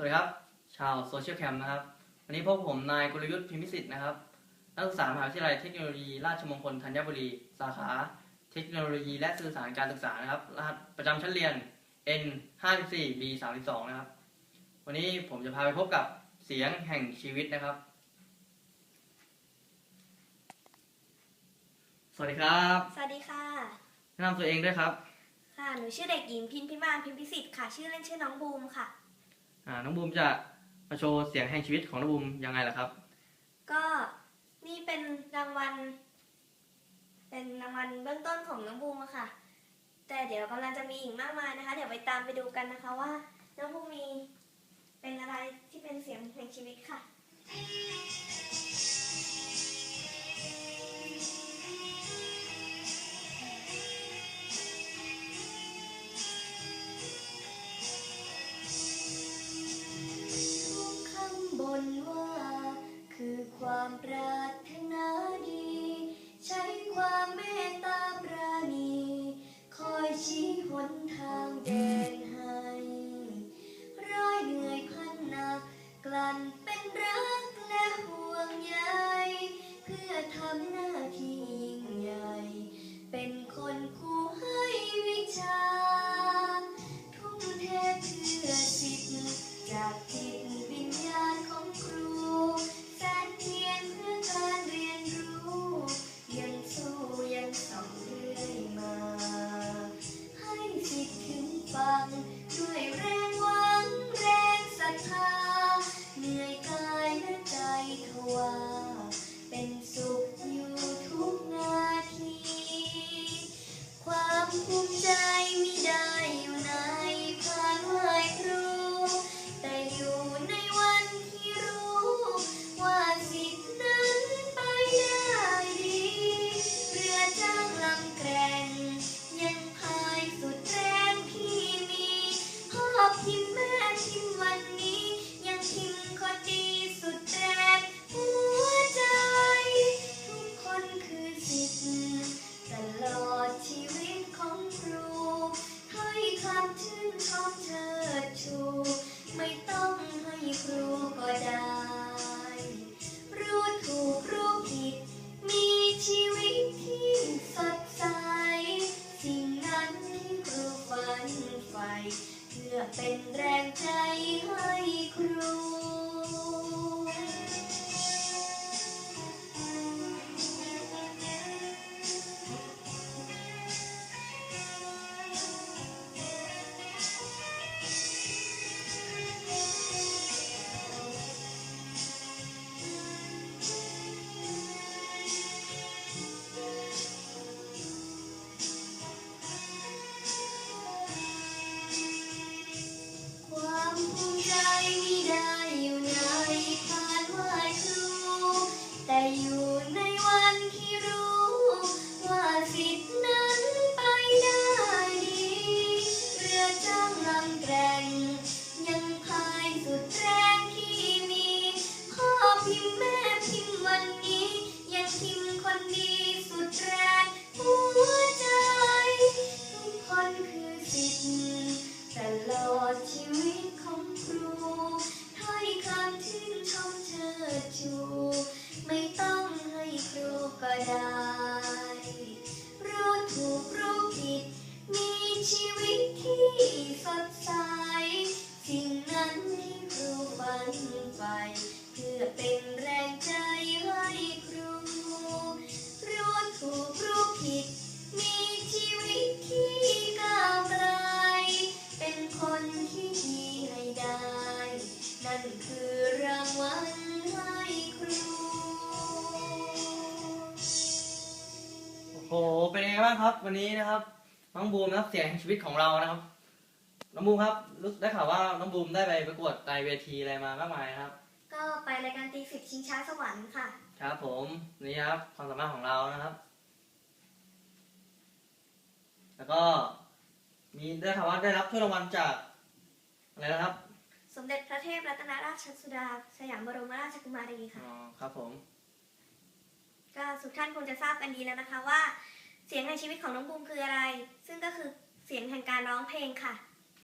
สวัสดีครับ ชาวโซเชียลแคมป์นะครับ วันนี้พบผมนายกลยุทธ์พิมพิสิทธิ์นะครับ นักศึกษามหาวิทยาลัยเทคโนโลยีราชมงคลธัญบุรี สาขาเทคโนโลยีและสื่อสารการศึกษานะครับ รหัสประจำชั้นเรียน N 5 4 B 3 2นะครับ วันนี้ผมจะพาไปพบกับเสียงแห่งชีวิตนะครับ สวัสดีครับ สวัสดีค่ะ แนะนำตัวเองด้วยครับ ค่ะ หนูชื่อเด็กหญิงพินพิมานพิมพิสิทธิ์ค่ะ ชื่อเล่นชื่อน้องบูมค่ะ อ่าน้องบูมจะมาโชว์เสียงแห่งชีวิตของน้องบูมยังไงล่ะครับ ก็นี่เป็นรางวัล เป็นรางวัลเบื้องต้นของน้องบูมอะค่ะ แต่เดี๋ยวกำลังจะมีอีกมากมายนะคะ เดี๋ยวไปตามไปดูกันนะคะว่าน้องบูมมีเป็นอะไรที่เป็นเสียงแห่งชีวิตค่ะ คื เพื่อเป็นแรงใจ อดชีวิตของครูถ้อยคำที่ชมเชิดชู ไม่ต้องให้ครูก็ได้ รู้ถูกรู้ผิด มีชีวิตที่สดใส สิ่งนั้นที่ครูฝันไปเพื่อเป็น โอ้โหเป็นยังไงบ้างครับ วันนี้นะครับน้องบูมนะครับเสียงแห่งชีวิตของเรานะครับน้องบูมครับรู้ได้ข่าวว่าน้องบูมได้ไปประกวดในเวทีอะไรมามากมายนะครับ ก็ไปรายการตีสิบชิงช้าสวรรค์ค่ะ ครับผมนี่ครับความสามารถของเรานะครับ แล้วก็มีได้ข่าวว่าได้รับถ้วยรางวัลจากอะไรนะครับ สมเด็จพระเทพรัตนราชสุดา สยามบรมราชกุมารีค่ะอ๋อครับผม ก็ทุกท่านคงจะทราบกันดีแล้วนะคะว่า เสียงแห่งชีวิตของน้องบูมคืออะไร ซึ่งก็คือเสียงแห่งการร้องเพลงค่ะ